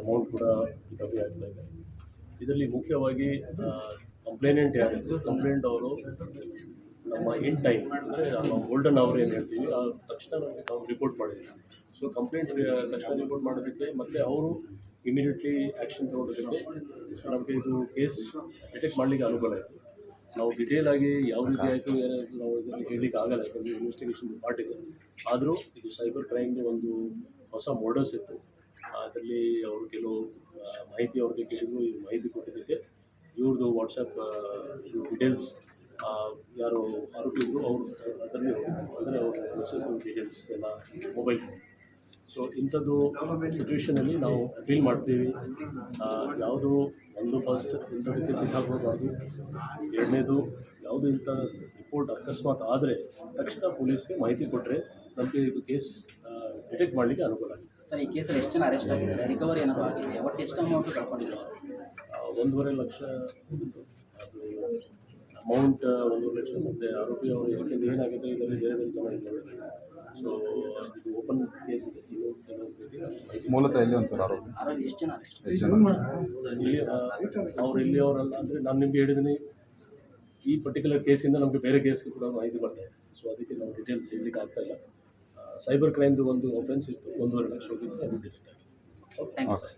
Amount ಕೂಡ ಕಮ್ಮಿ ಆಗ್ತಾ ಇದೆ. ಇದರಲ್ಲಿ ಮುಖ್ಯವಾಗಿ ಕಂಪ್ಲೇನೆಂಟ್ ಯಾರಿದ್ರು ಕಂಪ್ಲೇಂಟ್ ಅವರು ನಮ್ಮ ಇನ್ ಟೈಮ್ ಅಂದರೆ ನಮ್ಮ ಗೋಲ್ಡನ್ ಅವರ್ ಏನು ಹೇಳ್ತೀವಿ, ಆ ತಕ್ಷಣ ನಾವು ರಿಪೋರ್ಟ್ ಮಾಡಿದ್ದೀವಿ ಸೊ ಕಂಪ್ಲೇಂಟ್ ತಕ್ಷಣ ರಿಪೋರ್ಟ್ ಮಾಡೋದಕ್ಕೆ ಮತ್ತು ಅವರು ಇಮಿಡಿಯೇಟ್ಲಿ ಆ್ಯಕ್ಷನ್ ತೊಗೊಳೋದಕ್ಕೆ ನಮಗೆ ಇದು ಕೇಸ್ ಡಿಟೆಕ್ಟ್ ಮಾಡಲಿಕ್ಕೆ ಅನುಕೂಲ ಆಯಿತು. ನಾವು ಡಿಟೇಲ್ ಆಗಿ ಯಾವ ರೀತಿ ಆಯಿತು ಏನಾಯಿತು ನಾವು ಇದರಲ್ಲಿ ಹೇಳಲಿಕ್ಕೆ ಆಗಲ್ಲ, ಯಾಕಂದರೆ ಇನ್ವೆಸ್ಟಿಗೇಷನ್ ಪಾರ್ಟ್ ಇದೆ. ಆದರೂ ಇದು ಸೈಬರ್ ಕ್ರೈಮ್ಗೆ ಒಂದು ಹೊಸ ಮೋಡಲ್ಸ್ ಇತ್ತು. ಅದರಲ್ಲಿ ಅವರು ಕೆಲವು ಮಾಹಿತಿ ಅವ್ರಿಗೆ ಕೇಳಿದ್ರು. ಮಾಹಿತಿ ಕೊಟ್ಟಿದ್ದಕ್ಕೆ ಇವ್ರದ್ದು ವಾಟ್ಸಪ್ ಡೀಟೇಲ್ಸ್ ಯಾರು ಆರೋಪಿದ್ರು, ಅವರು ಅದರಲ್ಲಿ ಅಂದರೆ ಅವ್ರ ಮೆಸೇಜ್ ಡೀಟೇಲ್ಸ್ ಎಲ್ಲ ಮೊಬೈಲ್ ಫೋನ್ ಸೊ ಇಂಥದ್ದು ಸಿಚುವೇಷನಲ್ಲಿ ನಾವು ಅಪೀಲ್ ಮಾಡ್ತೀವಿ. ಯಾವುದು ಒಂದು ಫಸ್ಟ್ ಇಂಥದಕ್ಕೆ ಸಿದ್ಧಾಗಬಾರ್ದು ಎರಡನೇದು, ಯಾವುದು ಇಂಥ ರಿಪೋರ್ಟ್ ಅಕಸ್ಮಾತ್ ಆದರೆ ತಕ್ಷಣ ಪೊಲೀಸ್ಗೆ ಮಾಹಿತಿ ಕೊಟ್ಟರೆ ನಮಗೆ ಇದು ಕೇಸ್ ಡಿಟೆಕ್ಟ್ ಮಾಡಲಿಕ್ಕೆ ಅನುಕೂಲ ಆಗುತ್ತೆ. ಸರ್ ಈ ಕೇಸಲ್ಲಿ ಎಷ್ಟು ಜನ ಅರೆಸ್ಟ್ ಆಗಿದ್ದಾರೆ? ರಿಕವರಿ ಏನಾದರೂ ಆಗಿದೆ? ಒಟ್ಟು ಎಷ್ಟು ಅಮೌಂಟ್ ಕಳ್ಕೊಂಡಿದ್ದಾರೆ ಒಂದೂವರೆ ಲಕ್ಷ ಅಮೌಂಟ್ ಒಂದೂವರೆ ಲಕ್ಷ ಮತ್ತು ಆರೋಪಿ ಅವರು ಏನಾಗಿದೆ ಇದರಲ್ಲಿ ಬೇರೆ ಬೇರೆ ಜನ ಇದ್ದಾರೆ ಸೊ ಇದು ಓಪನ್ ಕೇಸ್ ಇದೆ. ಮೂಲತಃ ಎಲ್ಲಿ ಒಂದು ಸರ್ ಆರೋಪಿ? ಎಷ್ಟು ಜನ? ಎಷ್ಟು ಅವ್ರು ಇಲ್ಲಿ ಅವರಲ್ಲ ಅಂದರೆ ನಾನು ನಿಮಗೆ ಹೇಳಿದ್ದೀನಿ ಈ ಪರ್ಟಿಕ್ಯುಲರ್ ಕೇಸಿಂದ ನಮಗೆ ಬೇರೆ ಕೇಸ್ಗೆ ಕೂಡ ಮಾಹಿತಿ ಬರ್ತಾ ಇದೆ. ಸೊ ಅದಕ್ಕೆ ನಾವು ಡೀಟೇಲ್ಸ್ ಹೇಳಲಿಕ್ಕೆ ಆಗ್ತಾ ಇಲ್ಲ. ಸೈಬರ್ ಕ್ರೈಮ್ದು ಒಂದು ಒಫೆನ್ಸ್ ಇತ್ತು. ಒಂದೂವರೆ ಲಕ್ಷ ಹೋಗಿದ್ದು ಅದು ಡಿಲೀಟ್ ಆಗಿದೆ ಥ್ಯಾಂಕ್ ಯು ಸರ್